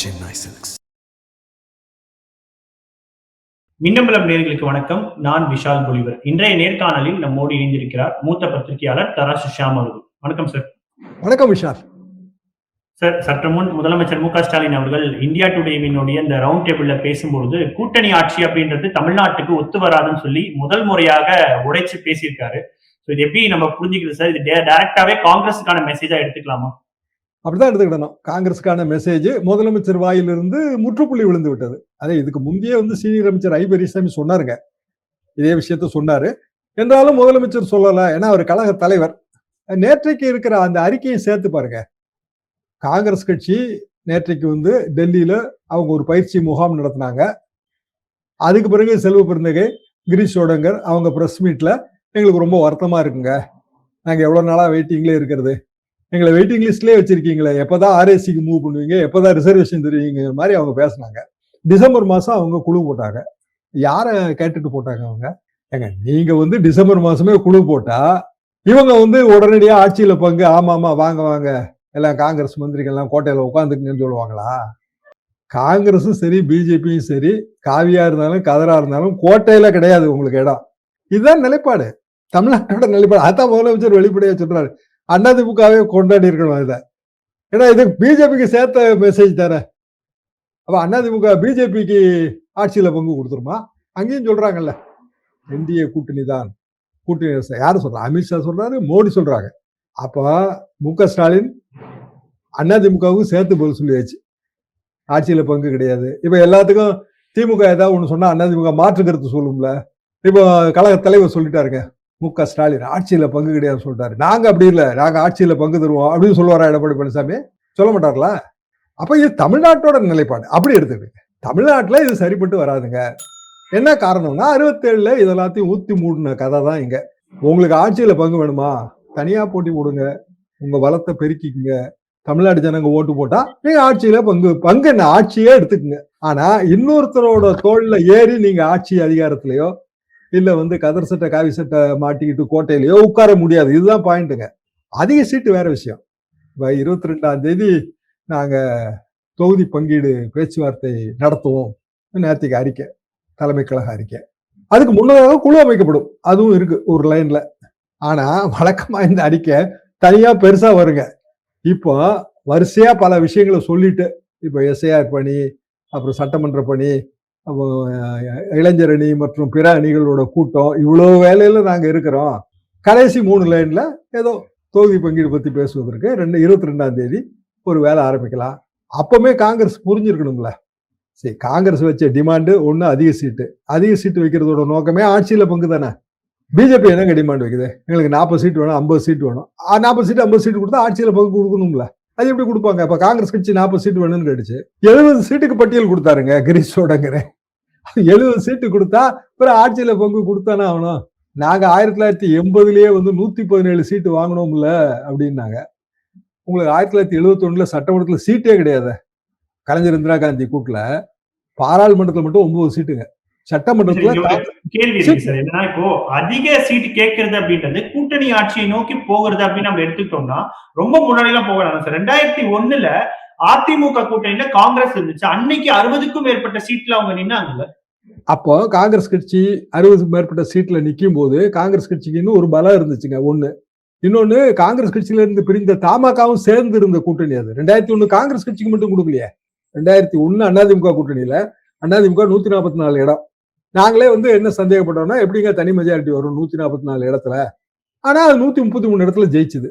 Chennai Silks. Minnambalam நேர்களுக்கு வணக்கம். நான் விஷால் பொலிவர் இன்றைய நேர்காணலில் நம்மோடு இணைந்திருக்கிறார் மூத்த பத்திரிகையாளர் தராசு ஷியாம் அவர்கள். வணக்கம் சார் வணக்கம் விஷால். சார் சற்று முன் முதலமைச்சர் மு க ஸ்டாலின் அவர்கள் இந்தியா டுடேவினுடைய இந்த ரவுண்ட் டேபிள்ல பேசும்பொழுது கூட்டணி ஆட்சி அப்படின்றது தமிழ்நாட்டுக்கு ஒத்து வராதுன்னு சொல்லி முதல் முறையாக உடைச்சு பேசியிருக்காரு. ஸோ இது எப்படி நம்ம புரிஞ்சுக்கிறது சார் இது டைரக்டாவே காங்கிரஸுக்கான மெசேஜா எடுத்துக்கலாமா? அப்படிதான் எடுத்துக்கிடணும். காங்கிரஸுக்கான மெசேஜ் முதலமைச்சர் வாயிலிருந்து முற்றுப்புள்ளி விழுந்து விட்டது. அதே இதுக்கு முந்தையே வந்து சீனியர் அமைச்சர் ஐ பெரியசாமி சொன்னாருங்க. இதே விஷயத்த சொன்னாரு. என்றாலும் முதலமைச்சர் சொல்லலை. ஏன்னா அவர் கழக தலைவர். நேற்றைக்கு இருக்கிற அந்த அறிக்கையை சேர்த்து பாருங்க. காங்கிரஸ் கட்சி நேற்றைக்கு வந்து டெல்லியில அவங்க ஒரு பயிற்சி முகாம் நடத்தினாங்க. அதுக்கு பிறகு செல்வ பிறந்தகை கிரீஷ் சோடங்கர் அவங்க ப்ரெஸ் மீட்ல எங்களுக்கு ரொம்ப வருத்தமா இருக்குங்க. நாங்கள் எவ்வளோ நாளாக வெயிட்டிங்லேயே இருக்கிறது. எங்களை வெயிட்டிங் லிஸ்ட்லேயே வச்சிருக்கீங்களே எப்போதான் ஆர்எஸ்சிக்கு மூவ் பண்ணுவீங்க எப்போதான் ரிசர்வேஷன் தருவீங்க மாதிரி அவங்க பேசினாங்க. டிசம்பர் மாசம் அவங்க குழு போட்டாங்க. யாரை கேட்டுட்டு போட்டாங்க அவங்க? ஏங்க நீங்க வந்து டிசம்பர் மாசமே குழு போட்டா இவங்க வந்து உடனடியாக ஆட்சியில் பங்கு ஆமா ஆமா வாங்க வாங்க எல்லாம் காங்கிரஸ் மந்திரிகள் எல்லாம் கோட்டையில உட்காந்துக்குங்கன்னு சொல்லுவாங்களா? காங்கிரஸும் சரி பிஜேபியும் சரி காவியா இருந்தாலும் கதரா இருந்தாலும் கோட்டையில கிடையாது உங்களுக்கு இடம். இதுதான் நிலைப்பாடு. தமிழ்நாட்டோட நிலைப்பாடு. அதான் முதலமைச்சர் வெளிப்படையா சொல்றாரு. அதிமுகவே கொண்டாடி இருக்கணும் இதை ஏன்னா இது பிஜேபிக்கு சேர்த்த மெசேஜ் தானே. அப்போ அதிமுக பிஜேபிக்கு ஆட்சியில் பங்கு கொடுத்துருமா? அங்கேயும் சொல்கிறாங்கல்ல என்டிஏ கூட்டணி தான். கூட்டணி யார் சொல்கிறாங்க அமித்ஷா சொல்கிறாரு மோடி சொல்கிறாங்க அப்போ மு க ஸ்டாலின் அதிமுகவுக்கும் சேர்த்து பதில் சொல்லியாச்சு. ஆட்சியில் பங்கு கிடையாது. இப்போ எல்லாத்துக்கும் திமுக ஏதாவது ஒன்று சொன்னால் அதிமுக மாற்று கருத்து சொல்லும்ல. இப்போ கழக தலைவர் சொல்லிட்டாருங்க. மு க ஸ்டாலின் ஆட்சியில் பங்கு கிடையாது சொல்லிட்டாரு. நாங்கள் அப்படி இல்லை. நாங்கள் ஆட்சியில் பங்கு தருவோம் அப்படின்னு சொல்லுவாரா எடப்பாடி பழனிசாமி? சொல்ல மாட்டார்ல? அப்போ இது தமிழ்நாட்டோட நிலைப்பாடு. அப்படி எடுத்துக்கிட்டு தமிழ்நாட்டில் இது சரிப்பட்டு வராதுங்க. என்ன காரணம்னா அறுபத்தேழுல இதெல்லாத்தையும் ஊற்றி மூடின கதை தான் இங்கே. உங்களுக்கு ஆட்சியில் பங்கு வேணுமா? தனியாக போட்டி போடுங்க. உங்கள் வளத்தை பெருக்கிக்குங்க. தமிழ்நாடு ஜனங்க ஓட்டு போட்டா நீங்க ஆட்சியில பங்கு பங்கு என்ன? ஆட்சியே எடுத்துக்குங்க. ஆனா இன்னொருத்தரோட தோல்ல ஏறி நீங்க ஆட்சி அதிகாரத்திலயோ இல்லை வந்து கதர் சட்டை காவி சட்டை மாட்டிக்கிட்டு கோட்டையிலையோ உட்கார முடியாது. இதுதான் பாயிண்ட்டுங்க அதிக சீட்டு வேற விஷயம். இப்போ இருபத்தி ரெண்டாம் தேதி நாங்கள் தொகுதி பங்கீடு பேச்சுவார்த்தை நடத்துவோம். நேர்த்திக்கு அறிக்கை தலைமை கழக அறிக்கை. அதுக்கு முன்னதாக குழு அமைக்கப்படும். அதுவும் இருக்கு ஒரு லைன்ல ஆனா வழக்கமா இந்த அறிக்கை தனியா பெருசா வருங்க. இப்போ வரிசையா பல விஷயங்களை சொல்லிட்டு இப்போ எஸ்ஐஆர் பணி அப்புறம் சட்டமன்ற பணி இளைஞர் அணி மற்றும் பிற அணிகளோட கூட்டம் இவ்வளோ வேலையில் நாங்கள் இருக்கிறோம். கடைசி மூணு லைனில் ஏதோ தொகுதி பங்கீடு பற்றி பேசுவதற்கு ரெண்டு இருபத்தி ரெண்டாம் தேதி ஒரு வேலை ஆரம்பிக்கலாம். அப்போவுமே காங்கிரஸ் புரிஞ்சிருக்கணுங்களே சரி காங்கிரஸ் வச்ச டிமாண்டு ஒன்று அதிக சீட்டு அதிக சீட்டு வைக்கிறதோட நோக்கமே ஆட்சியில் பங்கு தானே. பிஜேபி என்னங்க டிமாண்ட் வைக்குது? எங்களுக்கு நாற்பது சீட் வேணும் ஐம்பது சீட் வேணும். நாற்பது சீட் ஐம்பது சீட்டு கொடுத்தா ஆட்சியில் பங்கு கொடுக்கணுங்களே அது எப்படி கொடுப்பாங்க? இப்போ காங்கிரஸ் கட்சி நாற்பது சீட்டு வேணும்னு கேட்டுச்சு. எழுபது சீட்டுக்கு பட்டியல் கொடுத்தாருங்க கிரீஷோடங்கிற எழுபது சீட்டு கொடுத்தா பிறகு ஆட்சியில பங்கு கொடுத்தானே ஆகணும். நாங்க ஆயிரத்தி தொள்ளாயிரத்தி எண்பதுலயே வந்து நூத்தி பதினேழு சீட்டு வாங்கினோம்ல அப்படின்னாங்க. உங்களுக்கு ஆயிரத்தி தொள்ளாயிரத்தி எழுபத்தி ஒண்ணுல சட்டமன்றத்துல சீட்டே கிடையாது. கலைஞர் இந்திரா காந்தி கூட்டில். பாராளுமன்றத்தில் மட்டும் ஒன்பது சீட்டுங்க. சட்டமன்றத்துல கேள்வி சார். என்னன்னா இப்போ அதிக சீட் கேட்கறது அப்படின்றது கூட்டணி ஆட்சியை நோக்கி போகிறது அப்படின்னு நம்ம எடுத்துக்கிட்டோம்னா ரொம்ப முன்னாடி எல்லாம் போகலாம் சார். ரெண்டாயிரத்தி ஒண்ணுல அதிமுக கூட்டணியில காங்கிரஸ் இருந்துச்சு. அன்னைக்கு அறுபதுக்கும் மேற்பட்ட சீட்ல அவங்க நின்னாங்கல்ல. அப்போ காங்கிரஸ் கட்சி அறுபதுக்கு மேற்பட்ட சீட்ல நிக்கும் போது காங்கிரஸ் கட்சிக்கு இன்னும் ஒரு பலம் இருந்துச்சுங்க ஒண்ணு. இன்னொன்னு காங்கிரஸ் கட்சியில இருந்து பிரிந்த தமாகவும் சேர்ந்து இருந்த கூட்டணி அது. ரெண்டாயிரத்தி ஒண்ணு காங்கிரஸ் கட்சிக்கு மட்டும் கொடுக்கலையே. ரெண்டாயிரத்தி ஒண்ணு அதிமுக கூட்டணியில. அதிமுக நூத்தி நாற்பத்தி நாலு இடம். நாங்களே வந்து என்ன சந்தேகப்பட்டோம்னா எப்படிங்க தனி மெஜாரிட்டி வரும் நூத்தி நாற்பத்தி நாலு இடத்துல? ஆனா அது நூத்தி முப்பத்தி மூணு இடத்துல ஜெயிச்சுது.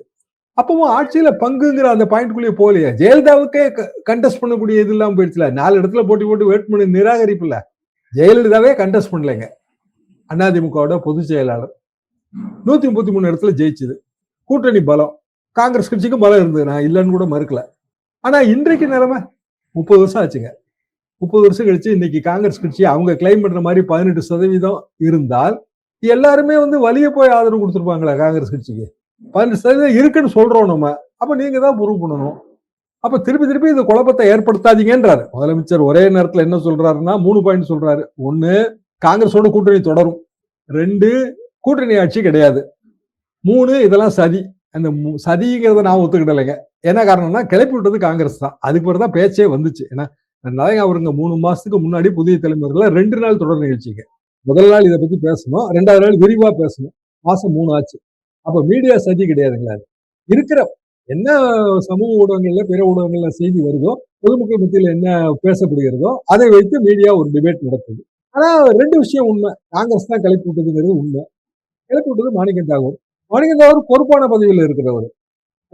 அப்பவும் ஆட்சியில பங்குங்கிற அந்த பாயிண்ட்குள்ளேயே போகலையே. ஜெயலலிதாவுக்கே கண்டெஸ்ட் பண்ணக்கூடிய இது இல்லாமல் போயிடுச்சுல. நாலு இடத்துல போட்டி போட்டு வேட்புமனு நிராகரிப்பு இல்லை. ஜெயலலிதாவே கண்டெஸ்ட் பண்ணலைங்க. அதிமுகவோட பொதுச் செயலாளர். நூத்தி முப்பத்தி மூணு இடத்துல ஜெயிச்சுது. கூட்டணி பலம். காங்கிரஸ் கட்சிக்கும் பலம் இருந்தது நான் இல்லைன்னு கூட மறுக்கல. ஆனா இன்றைக்கு நிலைமை முப்பது வருஷம் ஆச்சுங்க. முப்பது வருஷம் கழிச்சு இன்னைக்கு காங்கிரஸ் கட்சி அவங்க கிளைம் பண்ற மாதிரி பதினெட்டு சதவீதம் இருந்தால் எல்லாருமே வந்து வலிய போய் ஆதரவு கொடுத்துருப்பாங்களா காங்கிரஸ் கட்சிக்கு. பதினெட்டு சதவீதம் இருக்குன்னு சொல்றோம் நம்ம. அப்ப நீங்க தான் ப்ரூவ் பண்ணணும். அப்ப திருப்பி திருப்பி இந்த குழப்பத்தை ஏற்படுத்தாதீங்கன்றாரு. முதலமைச்சர் ஒரே நேரத்துல என்ன சொல்றாருன்னா மூணு பாயிண்ட் சொல்றாரு. ஒண்ணு காங்கிரஸோட கூட்டணி தொடரும். ரெண்டு கூட்டணி ஆட்சி கிடையாது. மூணு இதெல்லாம் சதி. அந்த மு- சதிங்கிறத நான் ஒத்துக்கிடலைங்க. என்ன காரணம்னா கிளப்பி விட்டது காங்கிரஸ் தான். அதுக்கு பிறகு தான் பேச்சே வந்துச்சு. ஏன்னா அதனால அவருங்க மூணு மாசத்துக்கு முன்னாடி புதிய தலைமுறைகளை ரெண்டு நாள் தொடர் நிகழ்ச்சிங்க. முதல் நாள் இதை பத்தி பேசணும். ரெண்டாவது நாள் விரிவா பேசணும். மாசம் மூணு ஆச்சு. அப்ப மீடியா சதி கிடையாதுங்களா அது? இருக்கிற என்ன சமூக ஊடகங்கள்ல பிற ஊடகங்கள்ல செய்தி வருதோ பொதுமக்கள் மத்தியில் என்ன பேசப்படுகிறதோ அதை வைத்து மீடியா ஒரு டிபேட் நடத்துது. ஆனா ரெண்டு விஷயம் உண்மை. காங்கிரஸ் தான் கிளப்பி விட்டதுங்கிறது உண்மை. கிளப்பி விட்டது மாணிக்கம் தாகூர். மாணிக்கம் தாகூர் பொறுப்பான பதவியில் இருக்கிறவர்.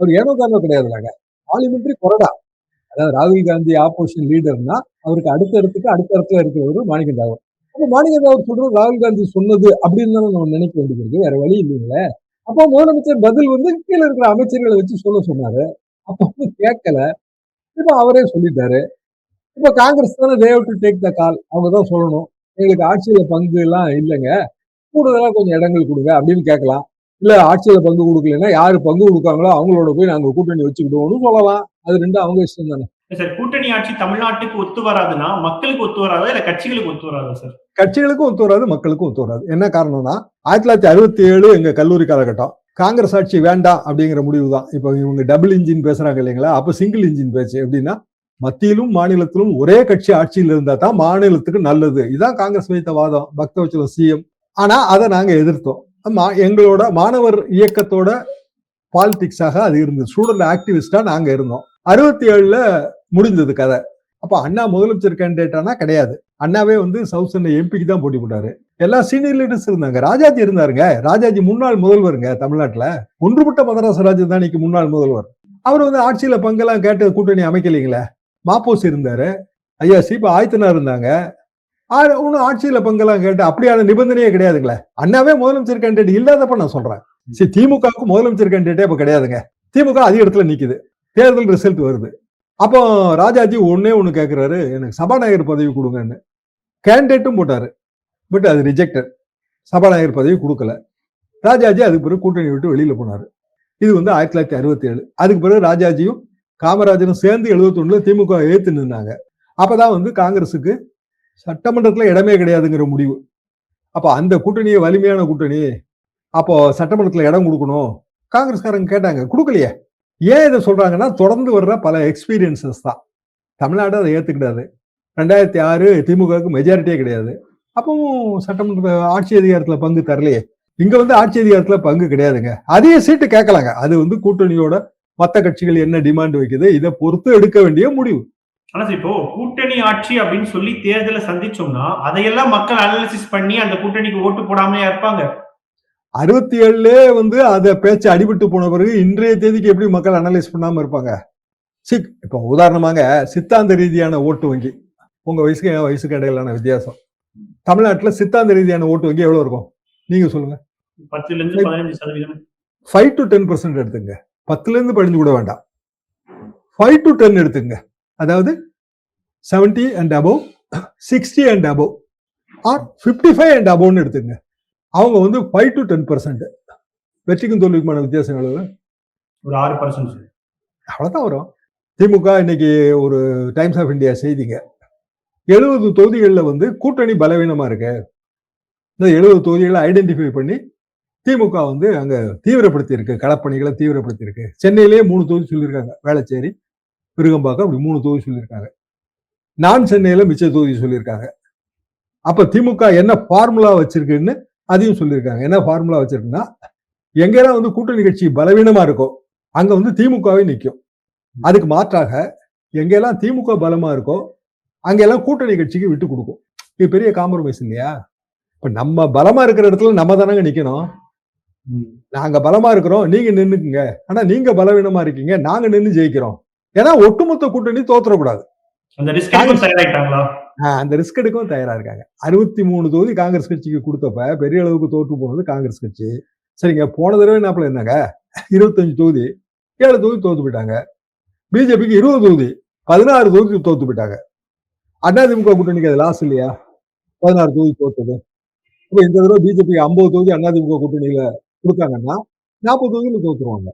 அவர் ஏனோ தானோ கிடையாதுலாங்க. பார்லிமெண்ட்ரி கொறடா. அதாவது ராகுல் காந்தி ஆப்போசிஷன் லீடர்னா அவருக்கு அடுத்த இடத்துக்கு அடுத்த இடத்துல இருக்கிறவர் மாணிக்கம் தாகூர் அப்ப மாணிக்கம் தாகூர் சொல்றது ராகுல் காந்தி சொன்னது அப்படின்னு தானே நம்ம நினைக்க வேண்டியது வேற வழி இல்லைங்களே. அப்போ முதலமைச்சர் பதில் வந்து கீழே இருக்கிற அமைச்சர்களை வச்சு சொல்ல சொன்னாரு. அப்போ வந்து கேட்கல. இப்ப அவரே சொல்லிட்டாரு. இப்ப காங்கிரஸ் தானே they've to take the call அவங்க தான் சொல்லணும். எங்களுக்கு ஆட்சியில பங்கு எல்லாம் இல்லைங்க. கூடுதலா கொஞ்சம் இடங்கள் கொடுங்க அப்படின்னு கேட்கலாம். இல்ல ஆட்சியில பங்கு கொடுக்கலன்னா யாரு பங்கு கொடுக்காங்களோ அவங்களோட போய் நாங்க கூட்டணி வச்சுக்கிடுவோம்னு சொல்லலாம். அது ரெண்டும் அவங்க இஷ்டம் தானே. சார் கூட்டணி ஆட்சி தமிழ்நாட்டுக்கு ஒத்து வராதுன்னா மக்களுக்கு ஒத்து வராதா இல்ல கட்சிகளுக்கு ஒத்து வராதா சார்? கட்சிகளுக்கும் ஒத்து வராது மக்களுக்கும் ஒத்து வராது. என்ன காரணம்னா ஆயிரத்தி தொள்ளாயிரத்தி அறுபத்தி ஏழு எங்க கல்லூரி காலகட்டம் காங்கிரஸ் ஆட்சி வேண்டாம் அப்படிங்கிற முடிவு தான் இப்போ இவங்க டபுள் இன்ஜின் பேசுறாங்க இல்லைங்களா? அப்ப சிங்கிள் இன்ஜின் பேச்சு எப்படின்னா மத்தியிலும் மாநிலத்திலும் ஒரே கட்சி ஆட்சியில் இருந்தா தான் மாநிலத்துக்கு நல்லது. இதான் காங்கிரஸ் வைத்த வாதம் பக்தவச்சலம் சிஎம். ஆனா அதை நாங்க எதிர்த்தோம். எங்களோட மாணவர் இயக்கத்தோட பாலிடிக்ஸாக அது இருந்தது. ஸ்டூடெண்ட் ஆக்டிவிஸ்டா நாங்க இருந்தோம். அறுபத்தி ஏழுல முடிந்தது கதை. அப்ப அண்ணா முதலமைச்சர் கேண்டிடேட்டானா கிடையாது. அண்ணாவே வந்து சவுத் சென்னை எம்பிக்கு தான் போட்டி போட்டாரு. எல்லா சீனியர் லீடர்ஸ் இருந்தாங்க. ராஜாஜி இருந்தாருங்க. ராஜாஜி முன்னாள் முதல்வருங்க தமிழ்நாட்டுல. ஒன்றுபட்ட மதராச ராஜதானிக்கு முன்னாள் முதல்வர். அவர் வந்து ஆட்சியில பங்கெல்லாம் கேட்டு கூட்டணி அமைக்கலைங்களே. மாப்போஸ் இருந்தாரு. ஐயா சீபா ஆயத்தனா இருந்தாங்க. ஆ- ஒண்ணும் ஆட்சியில பங்கெல்லாம் கேட்டு அப்படியான நிபந்தனையே கிடையாதுங்களே. அண்ணாவே முதலமைச்சர் கேண்டிடேட் இல்லாதப்ப நான் சொல்றேன். சரி திமுகவுக்கு முதலமைச்சர் கேண்டிடேட்டே இப்ப கிடையாதுங்க. திமுக அதிக இடத்துல நிக்குது. தேர்தல் ரிசல்ட் வருது. அப்போ ராஜாஜி ஒன்னே ஒன்று கேட்குறாரு எனக்கு சபாநாயகர் பதவி கொடுங்கன்னு. கேண்டிடேட்டும் போட்டாரு. பட் அது ரிஜெக்டட் சபாநாயகர் பதவி கொடுக்கல. ராஜாஜி அதுக்கு பிறகு கூட்டணி விட்டு வெளியில போனார். இது வந்து ஆயிரத்தி தொள்ளாயிரத்தி அறுபத்தி ஏழு அதுக்கு பிறகு ராஜாஜியும் காமராஜரும் சேர்ந்து எழுபத்தி திமுக ஏற்று நின்னாங்க அப்பதான் வந்து காங்கிரஸுக்கு சட்டமன்றத்தில் இடமே கிடையாதுங்கிற முடிவு. அப்போ அந்த கூட்டணியை வலிமையான கூட்டணி. அப்போ சட்டமன்றத்தில் இடம் கொடுக்கணும். காங்கிரஸ்காரங்க கேட்டாங்க கொடுக்கலையே. ஏன் இதை சொல்றாங்கன்னா தொடர்ந்து வர்ற பல எக்ஸ்பீரியன்சஸ் தான். தமிழ்நாடு அதை ஏற்றுக்கிடாது ரெண்டாயிரத்தி ஆறு திமுகவுக்கு மெஜாரிட்டியே கிடையாது. அப்பவும் சட்டமன்ற ஆட்சி அதிகாரத்தில் பங்கு தரலையே. இங்க வந்து ஆட்சி அதிகாரத்தில் பங்கு கிடையாதுங்க. அதே சீட்டு கேட்கலாங்க. அது வந்து கூட்டணியோட மற்ற கட்சிகள் என்ன டிமாண்ட் வைக்குது இதை பொறுத்து எடுக்க வேண்டிய முடிவு. ஆனா இப்போ கூட்டணி ஆட்சி அப்படின்னு சொல்லி தேர்தலை சந்திச்சோம்னா அதையெல்லாம் மக்கள் அனாலிசிஸ் பண்ணி அந்த கூட்டணிக்கு ஓட்டு போடாமலே இருப்பாங்க. அறுபத்தி ஏழுல வந்து அத பேச்சு அடிபட்டு போன பிறகு இன்றைய தேதிக்கு எப்படி மக்கள் அனலைஸ் பண்ணாம இருப்பாங்க? சிக் இப்போ உதாரணமாக சித்தாந்த ரீதியான ஓட்டு வங்கி. உங்க வயசுக்கு என் வயசுக்கு இடையிலான வித்தியாசம். தமிழ்நாட்டுல சித்தாந்த ரீதியான ஓட்டு வங்கி எவ்வளவு இருக்கும்? நீங்க சொல்லுங்க. பத்துல இருந்து பதினஞ்சு சதவீதம். ஃபைவ் டு டென் பர்சன்ட் எடுத்துங்க. பத்துல இருந்து படிஞ்சு கூட வேண்டாம். ஃபைவ் டு டென் எடுத்துங்க. அதாவது seventy and above sixty and above or fifty five and அபவ்னு எடுத்துங்க அவங்க வந்து ஃபைவ் டு டென் பர்சன்ட் வெற்றிக்கும் தோல்விக்குமான வித்தியாசம் எவ்வளவு ஒரு ஆறு பர்சன்ட் அவ்வளவுதான் வரும். திமுக இன்னைக்கு ஒரு டைம்ஸ் ஆஃப் இந்தியா செய்திங்க. எழுபது தொகுதிகளில் வந்து கூட்டணி பலவீனமா இருக்கு. இந்த எழுபது தொகுதிகளை ஐடென்டிஃபை பண்ணி திமுக வந்து அங்க தீவிரப்படுத்தி இருக்கு களப்பணிகளை தீவிரப்படுத்தி இருக்கு சென்னையிலேயே மூணு தொகுதி சொல்லியிருக்காங்க. வேளச்சேரி விருகம்பாக்கம் அப்படி மூணு தொகுதி சொல்லியிருக்காங்க நான் சென்னையில மிச்ச தொகுதி சொல்லியிருக்காங்க அப்ப திமுக என்ன ஃபார்முலா வச்சிருக்குன்னு அதையும் சொல்லியிருக்காங்க. என்ன ஃபார்முலா வச்சிருக்குன்னா எங்கெல்லாம் வந்து கூட்டணி கட்சி பலவீனமா இருக்கோ அங்க வந்து திமுகவே நிற்கும் அதுக்கு மாற்றாக எங்கெல்லாம் திமுக பலமா இருக்கோ அங்கெல்லாம் கூட்டணி கட்சிக்கு விட்டு கொடுக்கும். இது பெரிய காம்ப்ரமைஸ் இல்லையா? இப்ப நம்ம பலமா இருக்கிற இடத்துல நம்ம தானங்க நிக்கணும். நாங்க பலமா இருக்கிறோம் நீங்க நின்னுக்குங்க. ஆனா நீங்க பலவீனமா இருக்கீங்க நாங்க நின்னு ஜெயிக்கிறோம். ஏன்னா ஒட்டுமொத்த கூட்டணி தோத்துறக்கூடாது. அந்த ரிஸ்க் எடுக்கவும் தயாரா இருக்காங்க அறுபத்தி மூணு தொகுதி காங்கிரஸ் கட்சிக்கு கொடுத்தப்ப பெரிய அளவுக்கு தோற்று போனது காங்கிரஸ் கட்சி. சரிங்க போன தடவை என்ன என்னங்க? இருபத்தஞ்சு தொகுதி ஏழு தொகுதி தோத்து போயிட்டாங்க. பிஜேபிக்கு இருபது தொகுதி பதினாறு தொகுதி தோத்து போயிட்டாங்க. அதிமுக கூட்டணிக்கு அது லாஸ் இல்லையா? பதினாறு தொகுதி தோத்தது. இப்போ இந்த தடவை பிஜேபி ஐம்பது தொகுதி அதிமுக கூட்டணியில கொடுத்தாங்கன்னா நாற்பது தொகுதியில தோத்துருவாங்க.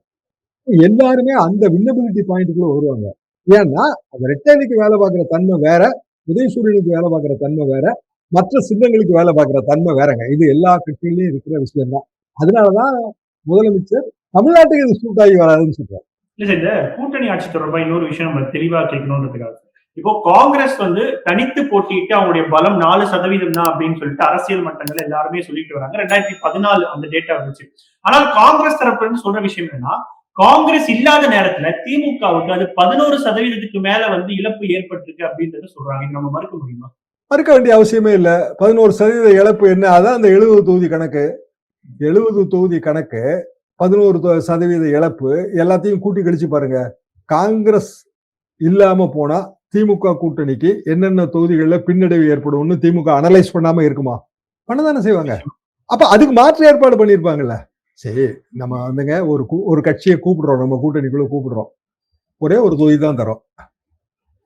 எல்லாருமே அந்த வின்னபிலிட்டி பாயிண்ட்டுக்குள்ள வருவாங்க. ஏன்னா அந்த ரெட்டைலுக்கு வேலை பார்க்குற தன்மை வேற உதயசூரியனுக்கு வேலை பார்க்குற தன்மை வேற மற்ற சின்னங்களுக்கு வேலை பார்க்குற தன்மை வேறங்க. இது எல்லா கட்சியிலையும் இருக்கிற விஷயம் தான் அதனாலதான் முதலமைச்சர் தமிழ்நாட்டுக்கு இது சூட் ஆகி வராதுன்னு சொல்றேன் இல்ல சார் இந்த கூட்டணி ஆட்சி தொடர்பா இன்னொரு விஷயம் நம்ம தெளிவா கேட்கணும்ன்றதுக்காக இப்போ காங்கிரஸ் வந்து தனித்து போட்டிட்டு அவங்களுடைய பலம் நாலு சதவீதம் தான் அப்படின்னு சொல்லிட்டு அரசியல் மட்டங்கள் எல்லாருமே சொல்லிட்டு வராங்க. ரெண்டாயிரத்தி பதினாலு அந்த டேட்டா வச்சு ஆனால் காங்கிரஸ் தரப்புல இருந்து சொல்ற விஷயம் என்னன்னா காங்கிரஸ் இல்லாத நேரத்துல திமுகவுக்கு அது பதினோரு சதவீதத்துக்கு மேல வந்து இழப்பு ஏற்பட்டிருக்கு அப்படின்றத சொல்றாங்க. நம்ம மறுக்க முடியுமா? மறுக்க வேண்டிய அவசியமே இல்ல. பதினோரு சதவீத இழப்பு என்ன? அதான் அந்த எழுபது தொகுதி கணக்கு. எழுபது தொகுதி கணக்கு பதினோரு சதவீத இழப்பு எல்லாத்தையும் கூட்டி கழிச்சு பாருங்க. காங்கிரஸ் இல்லாம போனா திமுக கூட்டணிக்கு என்னென்ன தொகுதிகளில் பின்னடைவு ஏற்படும்னு திமுக அனலைஸ் பண்ணாம இருக்குமா? பண்ணதானே செய்வாங்க. அப்ப அதுக்கு மாற்று ஏற்பாடு பண்ணியிருப்பாங்கல்ல. சரி நம்ம வந்துங்க ஒரு கூ- ஒரு கட்சியை கூப்பிடுறோம். நம்ம கூட்டணிக்குள்ள கூப்பிடுறோம். ஒரே ஒரு தொகுதி தான் தரோம்.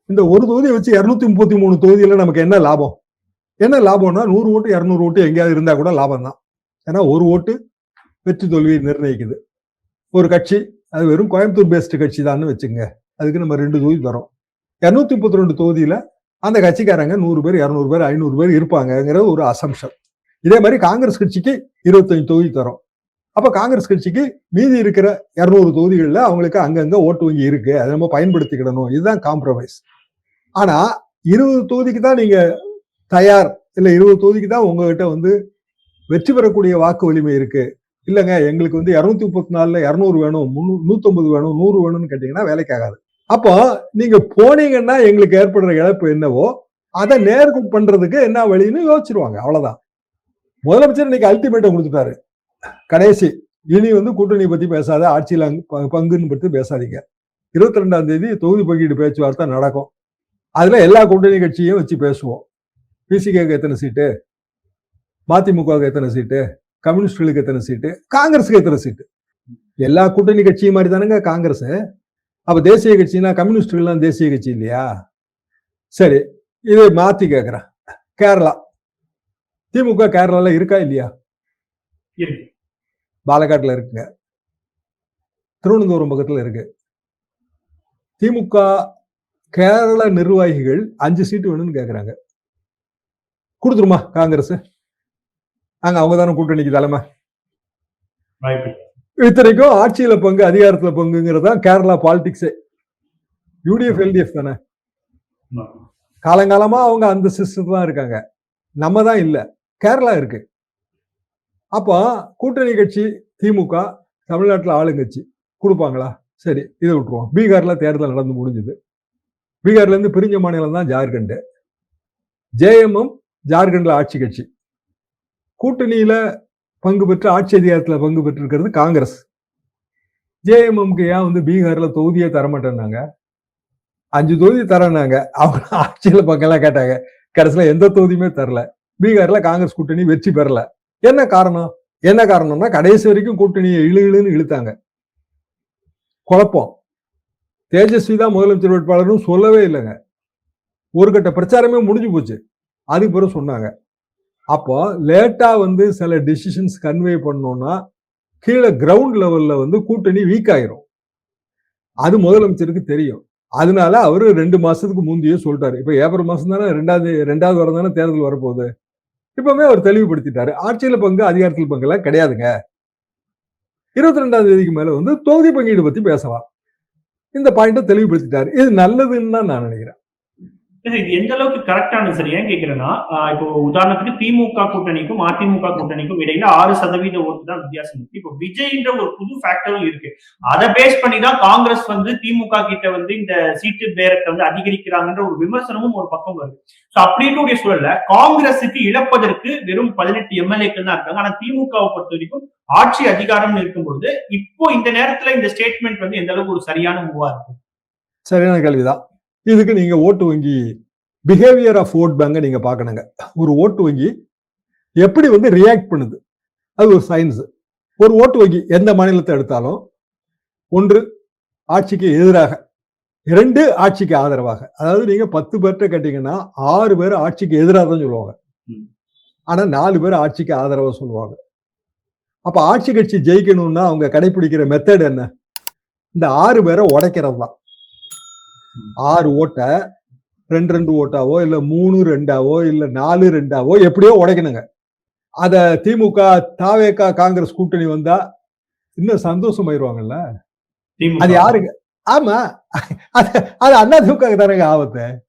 இந்த ஒரு தொகுதியை வச்சு இரநூத்தி முப்பத்தி மூணு தொகுதியில நமக்கு என்ன லாபம்? என்ன லாபம்னா நூறு ஓட்டு இரநூறு ஓட்டு எங்கேயாவது இருந்தா கூட லாபம் தான். ஏன்னா ஒரு ஓட்டு வெற்றி தோல்வியை நிர்ணயிக்குது. ஒரு கட்சி அது வெறும் கோயம்புத்தூர் பேஸ்டு கட்சி தான் வச்சுங்க அதுக்கு நம்ம ரெண்டு தொகுதி தரோம். இரநூத்தி முப்பத்தி ரெண்டு தொகுதியில அந்த கட்சிக்காரங்க நூறு பேர் இரநூறு பேர் ஐநூறு பேர் இருப்பாங்கங்கிறது ஒரு அசம்ஷன் இதே மாதிரி காங்கிரஸ் கட்சிக்கு இருபத்தஞ்சு தொகுதி தரோம். அப்போ காங்கிரஸ் கட்சிக்கு மீதி இருக்கிற இருநூறு தொகுதிகளில் அவங்களுக்கு அங்கங்க ஓட்டு வங்கி இருக்கு. அதை நம்ம பயன்படுத்திக்கிடணும். இதுதான் காம்ப்ரமைஸ் ஆனா இருபது தொகுதிக்கு தான் நீங்க தயார். இல்ல இருபது தொகுதிக்கு தான் உங்ககிட்ட வந்து வெற்றி பெறக்கூடிய வாக்கு வலிமை இருக்கு. இல்லைங்க எங்களுக்கு வந்து இருநூத்தி முப்பத்தி நாலுல இருநூறு வேணும் முன்னூ- நூத்தம்பது வேணும் நூறு வேணும்னு கேட்டீங்கன்னா வேலைக்கு ஆகாது. அப்போ நீங்க போனீங்கன்னா எங்களுக்கு ஏற்படுற இழப்பு என்னவோ அதை நேர்கு பண்றதுக்கு என்ன வழின்னு யோசிச்சிருவாங்க. அவ்வளவுதான். முதலமைச்சர் இன்னைக்கு அல்டிமேட்டம் கொடுத்துட்டாரு. கடைசி இனி வந்து கூட்டணி பத்தி பேசாத ஆட்சியில் பங்குன்னு பற்றி பேசாதீங்க. இருபத்தி ரெண்டாம் தேதி தொகுதி பங்கீடு பேச்சுவார்த்தை நடக்கும். அதுல எல்லா கூட்டணி கட்சியும் வச்சு பேசுவோம். பிசிகேக்கு எத்தனை சீட்டு? மதிமுகவுக்கு எத்தனை சீட்டு? கம்யூனிஸ்டுகளுக்கு எத்தனை சீட்டு? காங்கிரஸுக்கு எத்தனை சீட்டு? எல்லா கூட்டணி கட்சியும் மாதிரி தானேங்க காங்கிரஸ். அப்ப தேசிய கட்சினா கம்யூனிஸ்டுகள்லாம் தேசிய கட்சி இல்லையா? சரி இதை மாத்தி கேட்கிறேன் கேரளா. திமுக கேரளால இருக்கா இல்லையா? இருக்கு. பாலக்காட்டுல இருக்குங்க. திருவனந்தபுரம் பக்கத்துல இருக்கு. திமுக கேரள நிர்வாகிகள் அஞ்சு சீட்டு வேணும்னு கேக்குறாங்க. கொடுத்துருமா காங்கிரஸ்? அங்க அவங்க தானே கூட்டணிக்கு தலைமை. இத்தனைக்கும் ஆட்சியில பங்கு அதிகாரத்துல பங்குங்கிறது தான் கேரளா பாலிடிக்ஸே யூடிஎஃப் எல்டிஎஃப் தானே. காலங்காலமா அவங்க அந்த சிஸ்டம் தான் இருக்காங்க. நம்ம தான் இல்ல. கேரளா இருக்கு. அப்போ கூட்டணி கட்சி திமுக தமிழ்நாட்டில் ஆளுங்கட்சி கொடுப்பாங்களா? சரி இதை விட்டுருவோம். பீகாரில் தேர்தல் நடந்து முடிஞ்சது. பீகார்லேருந்து பிரிஞ்ச மாநிலம் தான் ஜார்க்கண்டு. ஜேஎம்எம் ஜார்க்கண்டில் ஆட்சி கட்சி. கூட்டணியில் பங்கு பெற்று ஆட்சி அதிகாரத்தில் பங்கு பெற்றிருக்கிறது காங்கிரஸ். ஜேஎம்எம்க்கு ஏன் வந்து பீகாரில் தொகுதியே தரமாட்டேன்னாங்க? அஞ்சு தொகுதி தரேன்னாங்க. அவங்க ஆட்சியில் பங்கெல்லாம் கேட்டாங்க. கடைசியில் எந்த தொகுதியுமே தரல. பீகாரில் காங்கிரஸ் கூட்டணி வெற்றி பெறலை. என்ன காரணம்? என்ன காரணம்னா கடைசி வரைக்கும் கூட்டணியை இழு இழுன்னு இழுத்தாங்க. குழப்பம். தேஜஸ்வி தான் முதலமைச்சர் வேட்பாளர்னு சொல்லவே இல்லைங்க. ஒரு கட்ட பிரச்சாரமே முடிஞ்சு போச்சு. அதுக்கு பிறகு சொன்னாங்க. அப்போ லேட்டா வந்து சில டிசிஷன்ஸ் கன்வே பண்ணோம்னா கீழே கிரவுண்ட் லெவல்ல வந்து கூட்டணி வீக் ஆயிரும். அது முதலமைச்சருக்கு தெரியும். அதனால அவரு ரெண்டு மாசத்துக்கு முந்தையே சொல்லிட்டாரு. இப்ப ஏப்ரல் மாசம் தானே ரெண்டாவது ரெண்டாவது வாரம் தானே தேர்தல் வரப்போகுது? இப்பவுமே அவர் தெளிவுபடுத்திட்டாரு. ஆட்சியில பங்கு அதிகாரத்தில் பங்கு எல்லாம் கிடையாதுங்க. இருபத்தி ரெண்டாம் தேதிக்கு மேல வந்து தொகுதி பங்கீடு பத்தி பேசலாம். இந்த பாயிண்ட தெளிவுபடுத்திட்டாரு. இது நல்லதுன்னு தான் நான் நினைக்கிறேன். இது எந்த அளவுக்கு கரெக்டானது சார் ஏன் கேக்குறேன்னா இப்போ உதாரணத்துக்கு திமுக கூட்டணிக்கும் அதிமுக கூட்டணிக்கும் இடையில ஆறு சதவீத ஓட்டு தான் வித்தியாசம் இருக்கு. இப்போ விஜய்ன்ற ஒரு புது ஃபேக்டரும் இருக்கு. அதை பேஸ் பண்ணி தான் காங்கிரஸ் வந்து திமுக கிட்ட வந்து இந்த சீட்டு பேரத்தை வந்து அதிகரிக்கிறாங்கன்ற ஒரு விமர்சனமும் ஒரு பக்கம் வருது. சோ அப்படின்னு சூழல்ல காங்கிரஸுக்கு இழப்பதற்கு வெறும் பதினெட்டு எம்எல்ஏக்கள் தான் இருக்காங்க. ஆனா திமுகவை பொறுத்த வரைக்கும் ஆட்சி அதிகாரம்னு இருக்கும்பொழுது இப்போ இந்த நேரத்துல இந்த ஸ்டேட்மெண்ட் வந்து எந்த அளவுக்கு ஒரு சரியான மூவா இருக்கும் சரியான கேள்விதான். இதுக்கு நீங்க ஓட்டு வங்கி பிஹேவியர் ஆஃப் ஓட் பேங்க நீங்க பார்க்கணுங்க. ஒரு ஓட்டு வங்கி எப்படி வந்து ரியாக்ட் பண்ணுது? அது ஒரு சயின்ஸ் ஒரு ஓட்டு வங்கி எந்த மாநிலத்தை எடுத்தாலும் ஒன்று ஆட்சிக்கு எதிராக. இரண்டு ஆட்சிக்கு ஆதரவாக. அதாவது நீங்க பத்து பேர்கிட்ட கேட்டீங்கன்னா ஆறு பேர் ஆட்சிக்கு எதிராக தான் சொல்லுவாங்க. ஆனா நாலு பேர் ஆட்சிக்கு ஆதரவா சொல்லுவாங்க. அப்ப ஆட்சி கட்சி ஜெயிக்கணும்னா அவங்க கடைபிடிக்கிற மெத்தட் என்ன? இந்த ஆறு பேரை உடைக்கிறது தான் ஆறு ஓட்டை ரெண்டு ரெண்டு ஓட்டாவோ இல்ல மூணு ரெண்டாவோ இல்ல நாலு ரெண்டாவோ எப்படியோ உடைக்கணுங்க. அத திமுக தாவேகா காங்கிரஸ் கூட்டணி வந்தா இன்னும் சந்தோஷமாயிருவாங்கல்ல? திமுக. அது யாருங்க? ஆமா. அது அது அண்ணா திமுக தானேங்க ஆபத்து.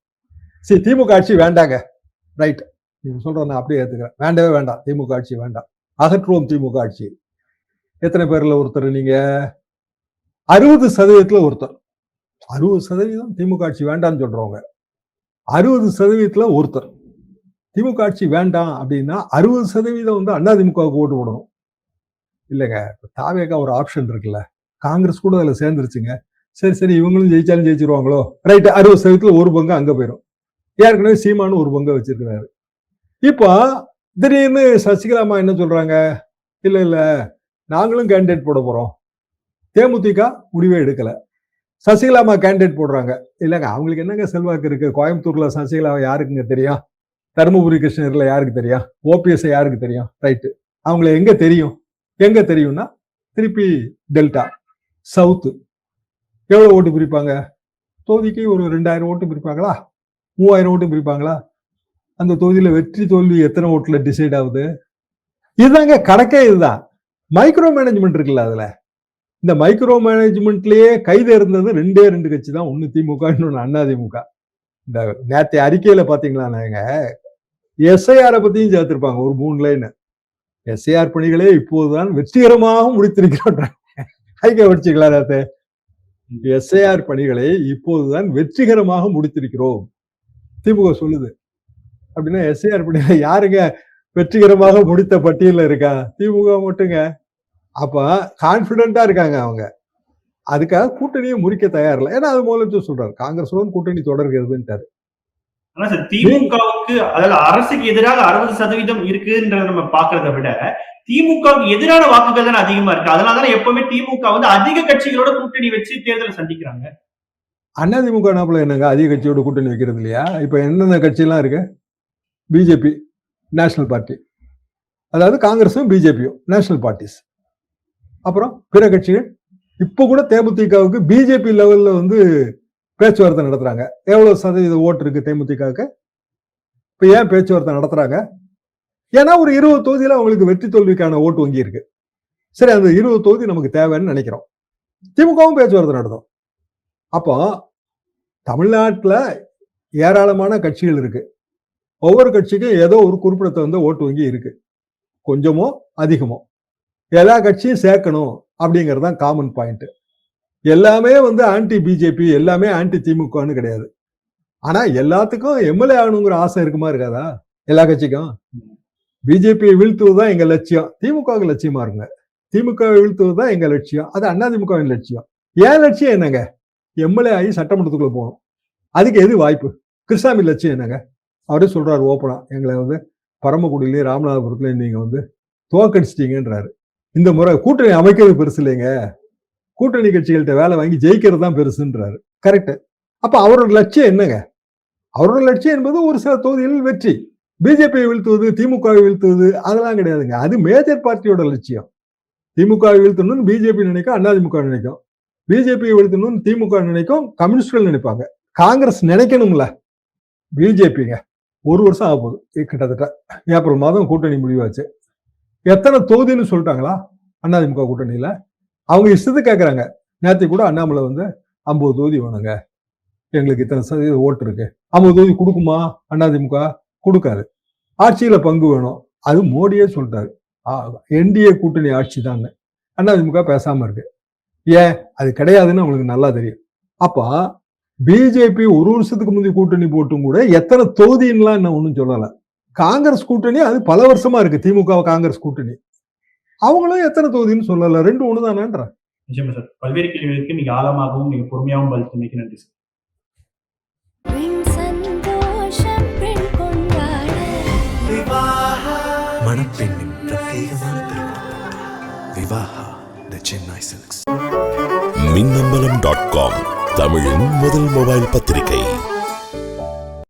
சரி திமுக ஆட்சி வேண்டாங்க. ரைட் நீங்க சொல்ற நான் அப்படியே ஏத்துக்கிறேன். வேண்டவே வேண்டாம். திமுக ஆட்சி வேண்டாம். அகற்றுவோம் திமுக ஆட்சி. எத்தனை பேர்ல ஒருத்தர் நீங்க? அறுபது சதவீதத்துல ஒருத்தர். அறுபது சதவீதம் திமுக ஆட்சி வேண்டாம்னு சொல்றவங்க. அறுபது சதவீதத்துல ஒருத்தர். திமுக ஆட்சி வேண்டாம் அப்படின்னா அறுபது சதவீதம் வந்து அண்ணா திமுகவுக்கு ஓட்டு போடணும். இல்லைங்க தாவேக்கா ஒரு ஆப்ஷன் இருக்குல்ல காங்கிரஸ் கூட அதில் சேர்ந்துருச்சுங்க. சரி சரி இவங்களும் ஜெயிச்சாலும் ஜெயிச்சிருவாங்களோ? ரைட்டு அறுபது சதவீதத்தில் ஒரு பங்கு அங்கே போயிடும் ஏற்கனவே சீமானு ஒரு பங்கை வச்சிருக்கிறாரு. இப்போ திடீர்னு சசிகலாமா என்ன சொல்றாங்க? இல்லை இல்லை நாங்களும் கேண்டிடேட் போட போகிறோம் தேமுதிக முடிவே எடுக்கலை. சசிகலாமா கேண்டிடேட் போடுறாங்க. இல்லைங்க அவங்களுக்கு என்னங்க செல்வாக்கு இருக்கு? கோயம்புத்தூர்ல சசிகலா யாருக்குங்க தெரியும்? தருமபுரி கிருஷ்ணகிரியில் யாருக்கு தெரியும்? ஓபிஎஸ் யாருக்கு தெரியும்? ரைட்டு அவங்கள எங்க தெரியும்? எங்க தெரியும்னா திருப்பி டெல்டா சவுத்து. எவ்வளோ ஓட்டு பிரிப்பாங்க? தொகுதிக்கு ஒரு ரெண்டாயிரம் ஓட்டு பிரிப்பாங்களா? மூவாயிரம் ஓட்டு பிரிப்பாங்களா? அந்த தொகுதியில் வெற்றி தோல்வி எத்தனை ஓட்டில் டிசைட் ஆகுது? இதுதாங்க கணக்கே இதுதான். மைக்ரோ மேனேஜ்மெண்ட் இருக்குல்ல அதில். இந்த மைக்ரோ மேனேஜ்மெண்ட்லயே கைது இருந்தது ரெண்டே ரெண்டு கட்சி தான். ஒன்னு திமுக இன்னொன்று அண்ணா திமுக. இந்த நேற்று அறிக்கையில பாத்தீங்களா நாங்க? எஸ்ஐஆரை பத்தியும் சேர்த்திருப்பாங்க ஒரு மூணு லைன் எஸ்ஐஆர் பணிகளே இப்போதுதான் வெற்றிகரமாக முடித்திருக்கிறோம் ஐக்கிய படிச்சுக்கலாம் நேற்று எஸ்ஐஆர் பணிகளை இப்போதுதான் வெற்றிகரமாக முடித்திருக்கிறோம். திமுக சொல்லுது. அப்படின்னா எஸ்ஐஆர் பணிகளை யாருங்க வெற்றிகரமாக முடித்த பட்டியலில் இருக்கா? திமுக மட்டுங்க. அப்ப கான்பிடண்டா இருக்காங்க அவங்க. அதுக்காக கூட்டணியை முறிக்க தயாரில்லை ஏன்னா அது முதலமைச்சர் சொல்றாரு. காங்கிரஸுடன் கூட்டணி தொடர்கிறதுன்ட்டாரு. திமுகவுக்கு அதாவது அரசுக்கு எதிராக அறுபது சதவீதம் இருக்குன்றத நம்ம பாக்குறத விட திமுகவுக்கு எதிரான வாக்குகள் தானே அதிகமா இருக்கு. அதனால தானே எப்பவுமே திமுக வந்து அதிக கட்சிகளோட கூட்டணி வச்சு தேர்தலை சந்திக்கிறாங்க. அதிமுக நாப்புல என்னங்க அதிக கட்சியோட கூட்டணி வைக்கிறது இல்லையா? இப்ப என்னென்ன கட்சியெல்லாம் இருக்கு? BJP national party. அதாவது காங்கிரஸும் பிஜேபியும் நேஷனல் பார்ட்டிஸ். அப்புறம் பிற கட்சிகள். இப்போ கூட தேமுதிகவுக்கு பிஜேபி லெவல்ல வந்து பேச்சுவார்த்தை நடத்துறாங்க. எவ்வளவு சதவீத ஓட்டு இருக்கு தேமுதிகவுக்கு? இப்ப ஏன் பேச்சுவார்த்தை நடத்துறாங்க? ஏன்னா ஒரு இருபது தொகுதியில் அவங்களுக்கு வெற்றி தோல்விக்கான ஓட்டு வங்கி இருக்கு. சரி அந்த இருபது தொகுதி நமக்கு தேவைன்னு நினைக்கிறோம். திமுகவும் பேச்சுவார்த்தை நடத்தும். அப்போ தமிழ்நாட்டுல ஏராளமான கட்சிகள் இருக்கு. ஒவ்வொரு கட்சிக்கும் ஏதோ ஒரு குறிப்பிடத்தகுந்த ஓட்டு வங்கி இருக்கு. கொஞ்சமோ அதிகமோ. எல்லா கட்சியும் சேர்க்கணும் அப்படிங்கிறது தான் காமன் பாயிண்ட் எல்லாமே வந்து ஆன்டி பிஜேபி எல்லாமே ஆன்டி திமுகன்னு கிடையாது. ஆனா எல்லாத்துக்கும் எம்எல்ஏ ஆகணுங்கிற ஆசை இருக்குமா இருக்காதா? எல்லா கட்சிக்கும்? பிஜேபியை வீழ்த்துவது தான் எங்க லட்சியம். திமுகவுக்கு லட்சியமா இருங்க. திமுகவை வீழ்த்துவது தான் எங்க லட்சியம். அது அண்ணா திமுகவின் லட்சியம். ஏன் லட்சியம் என்னங்க? எம்எல்ஏ ஆகி சட்டமன்றத்துக்குள்ள போகணும். அதுக்கு எது வாய்ப்பு? கிருஷ்ணாமி லட்சியம் என்னங்க? அவரே சொல்றாரு ஓப்பனா. எங்களை வந்து பரமக்குடியிலையும் ராமநாதபுரத்துலயும் நீங்க வந்து தோக்கடிச்சிட்டீங்கன்றாரு இந்த முறை கூட்டணி அமைக்கிறது பெருசு இல்லைங்க. கூட்டணி கட்சிகள்கிட்ட வேலை வாங்கி ஜெயிக்கிறது தான் பெருசுன்றாரு. கரெக்டு அப்போ அவரோட லட்சியம் என்னங்க? அவரோட லட்சியம் என்பது ஒரு சில தொகுதிகளில் வெற்றி. பிஜேபியை வீழ்த்துவது திமுகவை வீழ்த்துவது அதெல்லாம் கிடையாதுங்க. அது மேஜர் பார்ட்டியோட லட்சியம். திமுகவை வீழ்த்தணும்னு பிஜேபி நினைக்கும் அதிமுக நினைக்கும். பிஜேபியை வீழ்த்தணும்னு திமுக நினைக்கும் கம்யூனிஸ்டுகள் நினைப்பாங்க. காங்கிரஸ் நினைக்கணும்ல. பிஜேபிங்க ஒரு வருஷம் ஆக போகுது. கிட்டத்தட்ட ஏப்ரல் மாதம் கூட்டணி முடிவாச்சு. எத்தனை தொகுதின்னு சொல்லிட்டாங்களா? அதிமுக கூட்டணியில. அவங்க இஷ்டத்துக்கு கேட்குறாங்க நேற்று கூட அண்ணாமலை வந்து ஐம்பது தொகுதி வேணுங்க. எங்களுக்கு இத்தனை சதவீத ஓட்டு இருக்கு. ஐம்பது தொகுதி கொடுக்குமா? அதிமுக கொடுக்காது. ஆட்சியில பங்கு வேணும். அது மோடியே சொல்லிட்டாரு. என்டிஏ கூட்டணி ஆட்சி தாங்க. அதிமுக பேசாம இருக்கு. ஏன்? அது கிடையாதுன்னு அவங்களுக்கு நல்லா தெரியும். அப்போ பிஜேபி ஒரு வருஷத்துக்கு முந்தைய கூட்டணி போட்டும் கூட எத்தனை தொகுதின்லாம் என்ன ஒன்றும் சொல்லலை. காங்கிரஸ் கூட்டணி அது பல வருஷமா இருக்கு. திமுக காங்கிரஸ் கூட்டணி. அவங்களும் எத்தனை தொகுதின்னு சொல்லல. ரெண்டு ஒண்ணு தானேன்ற நிச்சயமா சார். பல்வேறு கேள்விகளுக்கு நீங்க ஆழமாகவும் நீங்க பொறுமையாகவும் பதில் சொன்னீங்க. நன்றி சார். சந்தோஷம் பெண் கொண்டாட. மணப்பெண்ணின் பிரத்யேகமான திருமணம் Vivaha the Chennai silks. Minnambalam dot com தமிழின் முதல் மொபைல் பத்திரிகை.